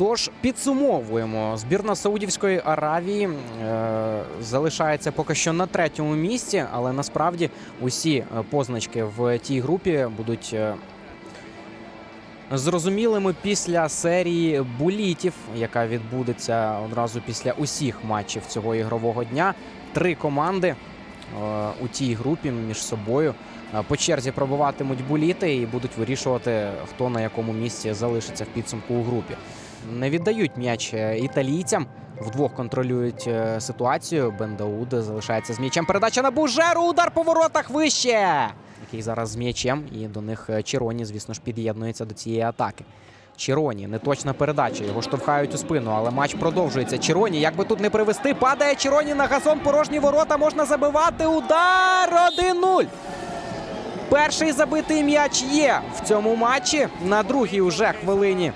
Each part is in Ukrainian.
Тож підсумовуємо, збірна Саудівської Аравії е, залишається поки що на третьому місці, але насправді усі е, позначки в тій групі будуть е, зрозумілими після серії булітів, яка відбудеться одразу після усіх матчів цього ігрового дня. Три команди е, у тій групі між собою е, по черзі пробиватимуть буліти і будуть вирішувати, хто на якому місці залишиться в підсумку у групі. Не віддають м'яч е, італійцям. Вдвох контролюють е, ситуацію. Бендауд залишається з м'ячем. Передача на Бужеру. Удар по воротах вище. Який зараз з м'ячем. І до них е, Чіроні, звісно ж, під'єднується до цієї атаки. Чіроні, неточна передача. Його штовхають у спину, але матч продовжується. Чіроні, як би тут не привести, падає Чіроні на газон. Порожні ворота можна забивати. Удар 1-0. Перший забитий м'яч є в цьому матчі. На другій уже хвилині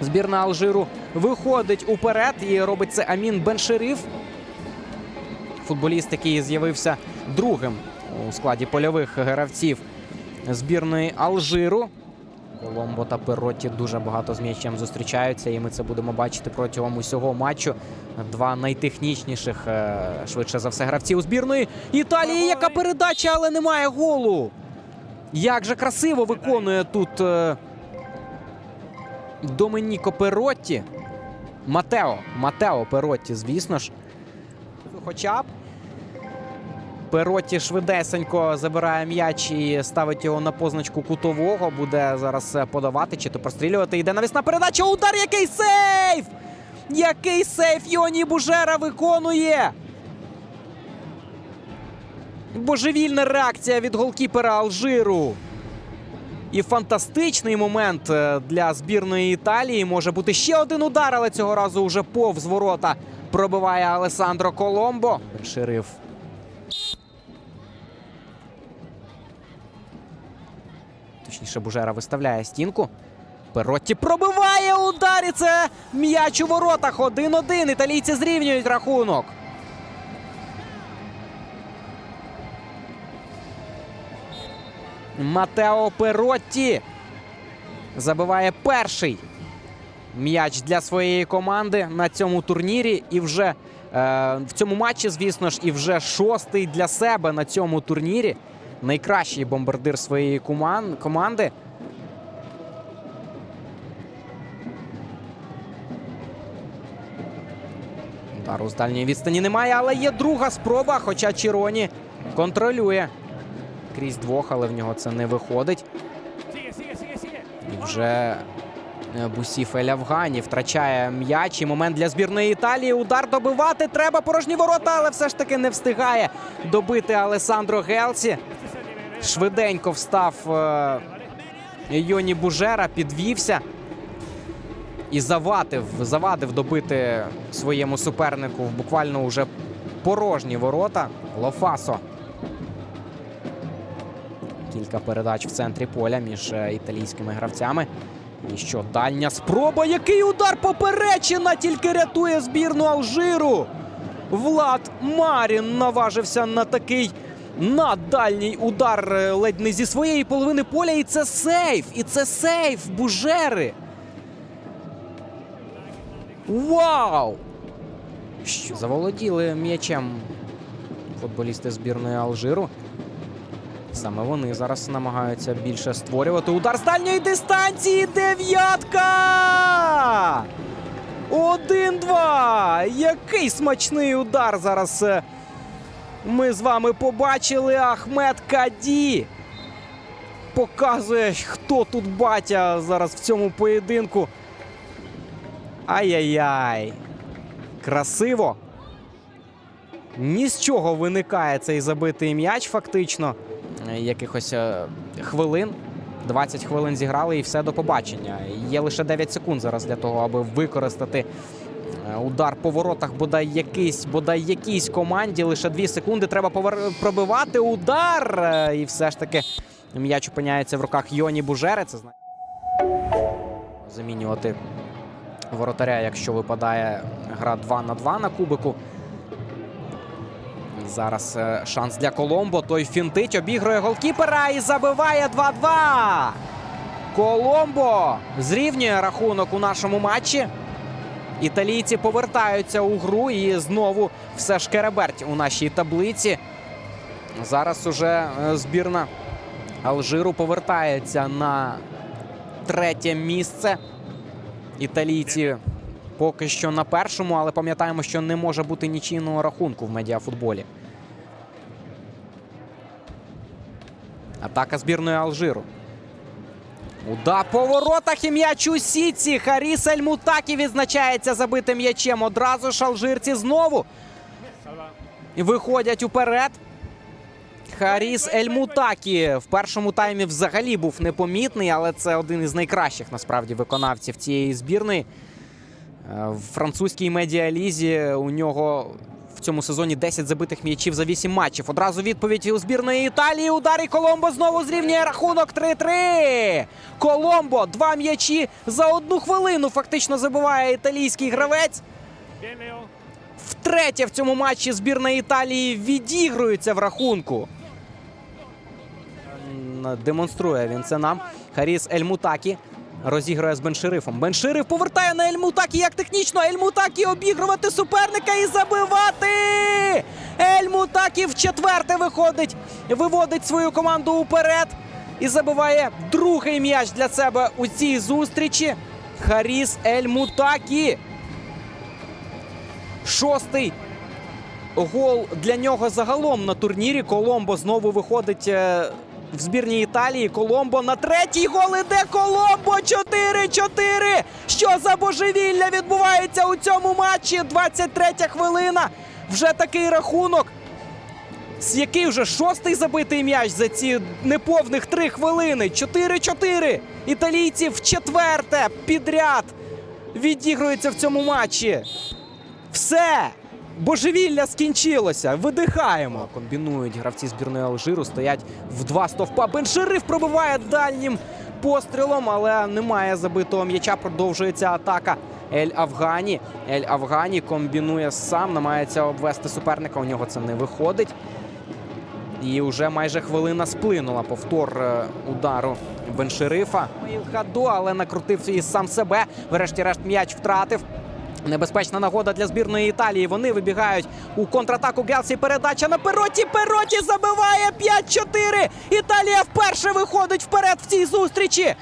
збірна Алжиру виходить уперед і робить це Амін Беншериф. Футболіст, який з'явився другим у складі польових гравців збірної Алжиру. Коломбо та Перотті дуже багато з м'ячем зустрічаються, і ми це будемо бачити протягом усього матчу. Два найтехнічніших, е, швидше за все, гравців збірної Італії. Яка передача, але немає голу. Як же красиво виконує тут е, Доменіко Перотті. Матео. Матео Перотті, звісно ж. Хоча б. Перотті швидесенько забирає м'яч і ставить його на позначку кутового. Буде зараз е, подавати чи то прострілювати. Йде навісна передача. Удар! Який сейф! Який сейф Йоні Бужера виконує! Божевільна реакція від голкіпера Алжиру. І фантастичний момент е, для збірної Італії. Може бути ще один удар, але цього разу уже повз ворота пробиває Алесандро Коломбо. Шериф. Точніше, Бужера виставляє стінку. Перотті пробиває удар і це м'яч у воротах. 1-1. Італійці зрівнюють рахунок. Матео Перотті забиває перший м'яч для своєї команди на цьому турнірі. І вже е, в цьому матчі, звісно ж, і вже шостий для себе на цьому турнірі. Найкращий бомбардир своєї коман- команди. Удару з дальньої відстані немає, але є друга спроба. Хоча Чіроні контролює крізь двох, але в нього це не виходить. І вже е, Бусіф Ель Афгані втрачає м'яч. І момент для збірної Італії. Удар добивати. Треба порожні ворота, але все ж таки не встигає добити Алесандро Гелсі. Швиденько встав е, Йоні Бужера, підвівся і завадив, завадив добити своєму супернику буквально уже порожні ворота. Лофасо. Кілька передач в центрі поля між е, італійськими гравцями. І що дальня спроба. Який удар поперечина тільки рятує збірну Алжиру. Влад Марін наважився на такий наддальній удар е, ледь не зі своєї половини поля. І це сейф! І це сейф Бужери. Вау! Що заволоділи м'ячем футболісти збірної Алжиру. Саме вони зараз намагаються більше створювати. Удар з дальньої дистанції. Дев'ятка! Один-два. Який смачний удар зараз. е, Ми з вами побачили. Ахмед Каді. Показує, хто тут батя зараз в цьому поєдинку. Ай-яй-яй. Красиво. Ні з чого виникає цей забитий м'яч, фактично. Е, Якихось е, хвилин. 20 хвилин зіграли і все до побачення. Є лише 9 секунд зараз для того, аби використати е, удар по воротах бодай якийсь, бодай якійсь команді. Лише 2 секунди треба повер- пробивати удар. І все ж таки м'яч опиняється в руках Йоні Бужери. Це зна- замінювати воротаря, якщо випадає гра 2 на 2 на кубику. Зараз е, шанс для Коломбо. Той фінтить, обігрує голкіпера і забиває 2-2. Коломбо зрівнює рахунок у нашому матчі. Італійці повертаються у гру і знову все ж кереберть у нашій таблиці. Зараз уже е, збірна Алжиру повертається на третє місце. Італійці поки що на першому, але пам'ятаємо, що не може бути нічийного рахунку в медіафутболі. Атака збірної Алжиру. Удар по воротах і м'яч у сітці. Харіс Ельмутакі відзначається забитим м'ячем. Одразу ж алжирці знову виходять уперед. Харіс Ельмутакі в першому таймі взагалі був непомітний, але це один із найкращих насправді виконавців цієї збірної. В французькій медіалізі у нього в цьому сезоні 10 забитих м'ячів за 8 матчів. Одразу відповідь у збірної Італії. Удар Коломбо знову зрівнює рахунок 3-3. Коломбо два м'ячі за одну хвилину фактично забиває італійський гравець. Втретє в цьому матчі збірна Італії відігрується в рахунку. Демонструє він це нам. Харіс Ельмутакі розігрує з Беншерифом. Беншериф повертає на Ельмутакі. Як технічно Ельмутакі обігрувати суперника і забивати. Ельмутакі в четверте виходить, виводить свою команду уперед і забиває другий м'яч для себе у цій зустрічі. Харіс Ельмутакі. Шостий гол для нього загалом на турнірі. Коломбо знову виходить е, в збірній Італії. Коломбо на третій гол іде Коломбо 4-4. Що за божевілля відбувається у цьому матчі? 23 хвилина. Вже такий рахунок. З який вже шостий забитий м'яч за ці неповних три хвилини. 4-4. Італійці в четверте підряд відігруються в цьому матчі. Все! Божевілля скінчилося. Видихаємо. Комбінують гравці збірної Алжиру, стоять в два стовпа. Беншериф пробиває дальнім пострілом, але немає забитого м'яча. Продовжується атака. Ель Афгані. Ель Афгані комбінує сам, намагається обвести суперника. У нього це не виходить. І вже майже хвилина сплинула повтор е, удару Беншерифа. Ілхадо, але накрутив і сам себе. Врешті-решт м'яч втратив. Небезпечна нагода для збірної Італії. Вони вибігають у контратаку. Гелсі передача на Пероті. Пероті забиває 5-4. Італія вперше виходить вперед в цій зустрічі.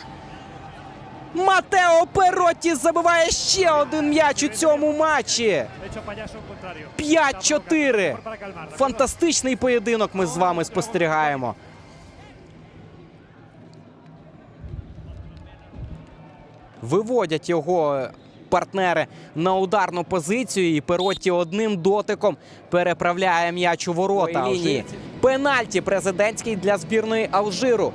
Матео Перотті забиває ще один м'яч у цьому матчі. De hecho, payaso contrario. 5-4. Фантастичний поєдинок ми з вами спостерігаємо. Виводять його партнери на ударну позицію, і Перотті одним дотиком переправляє м'яч у ворота. Лінії. Пенальті президентський для збірної Алжиру.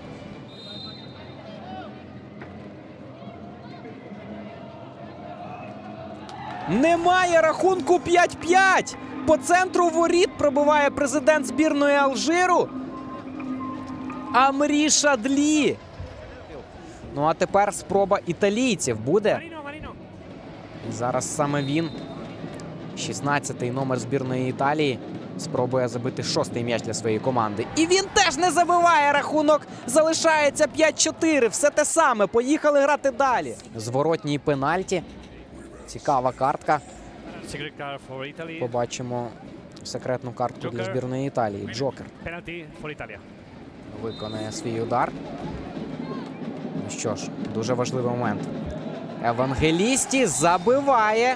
Немає рахунку 5-5. По центру воріт пробиває президент збірної Алжиру. Амрі Шадлі. Ну а тепер спроба італійців буде. І зараз саме він, 16-й номер збірної Італії, спробує забити шостий м'яч для своєї команди. І він теж не забиває рахунок. Залишається 5-4. Все те саме. Поїхали грати далі. Зворотній пенальті. Цікава картка. Побачимо секретну картку для збірної Італії. Джокер виконає свій удар. Ну що ж, дуже важливий момент. Евангелісті забиває.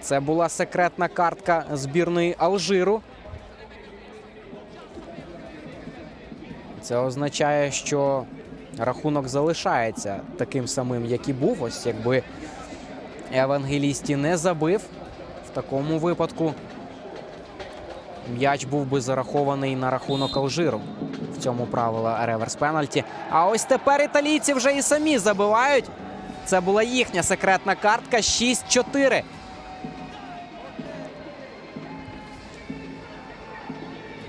Це була секретна картка збірної Алжиру. Це означає, що рахунок залишається таким самим, як і був. Ось якби Евангелісті не забив в такому випадку. М'яч був би зарахований на рахунок Алжиру. Цьому правила реверс пенальті. А ось тепер італійці вже і самі забивають. Це була їхня секретна картка 6-4.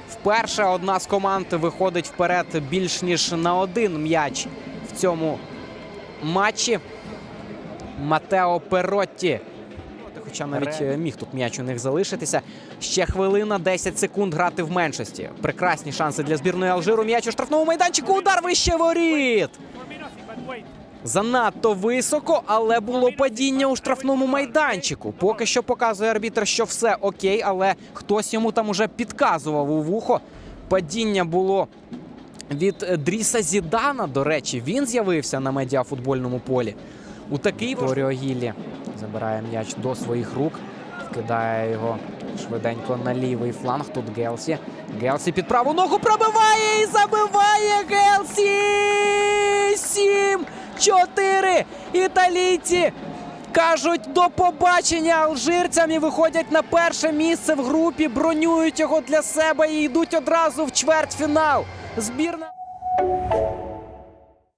Вперше одна з команд виходить вперед більш ніж на один м'яч в цьому матчі. Матео Перотті. Хоча навіть е, міг тут м'яч у них залишитися. Ще хвилина, 10 секунд грати в меншості. Прекрасні шанси для збірної Алжиру. М'яч у штрафному майданчику. Удар вище воріт. Занадто високо, але було падіння у штрафному майданчику. Поки що показує арбітр, що все окей, але хтось йому там уже підказував у вухо. Падіння було від Дріса Зідана. До речі, він з'явився на медіафутбольному полі. У такий Торіо Гіллі забирає м'яч до своїх рук, вкидає його швиденько на лівий фланг. Тут Гелсі. Гелсі під праву ногу пробиває і забиває Гелсі! Сім! Чотири! Італійці кажуть до побачення алжирцям і виходять на перше місце в групі, бронюють його для себе і йдуть одразу в чвертьфінал. Збірна.